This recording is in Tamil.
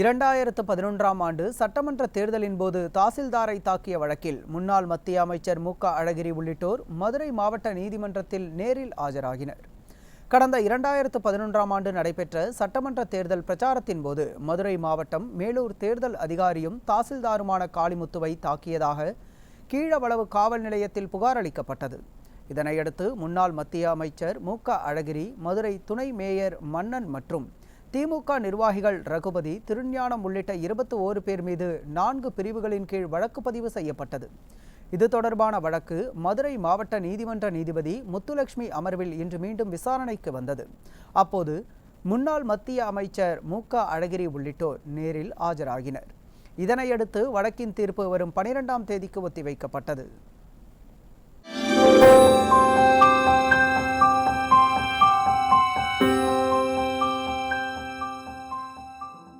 இரண்டாயிரத்து பதினொன்றாம் ஆண்டு சட்டமன்ற தேர்தலின் போது தாசில்தாரை தாக்கிய வழக்கில் முன்னாள் மத்திய அமைச்சர் மு க அழகிரி உள்ளிட்டோர் மதுரை மாவட்ட நீதிமன்றத்தில் நேரில் ஆஜராகினர். கடந்த இரண்டாயிரத்து பதினொன்றாம் ஆண்டு நடைபெற்ற சட்டமன்ற தேர்தல் பிரச்சாரத்தின் போது மதுரை மாவட்டம் மேலூர் தேர்தல் அதிகாரியும் தாசில்தாருமான காளிமுத்துவை தாக்கியதாக கீழவளவு காவல் நிலையத்தில் புகார் அளிக்கப்பட்டது. இதனையடுத்து முன்னாள் மத்திய அமைச்சர் மு க அழகிரி மதுரை துணை மேயர் மன்னன் மற்றும் திமுக நிர்வாகிகள் ரகுபதி திருஞானம் உள்ளிட்ட இருபத்தி ஓரு பேர் மீது நான்கு பிரிவுகளின் கீழ் வழக்கு பதிவு செய்யப்பட்டது. இது தொடர்பான வழக்கு மதுரை மாவட்ட நீதிமன்ற நீதிபதி முத்துலட்சுமி அமர்வில் இன்று மீண்டும் விசாரணைக்கு வந்தது. அப்போது முன்னாள் மத்திய அமைச்சர் மு க. அழகிரி உள்ளிட்டோர் நேரில் ஆஜராகினர். இதனையடுத்து வழக்கின் தீர்ப்பு வரும் பனிரெண்டாம் தேதிக்கு ஒத்திவைக்கப்பட்டது.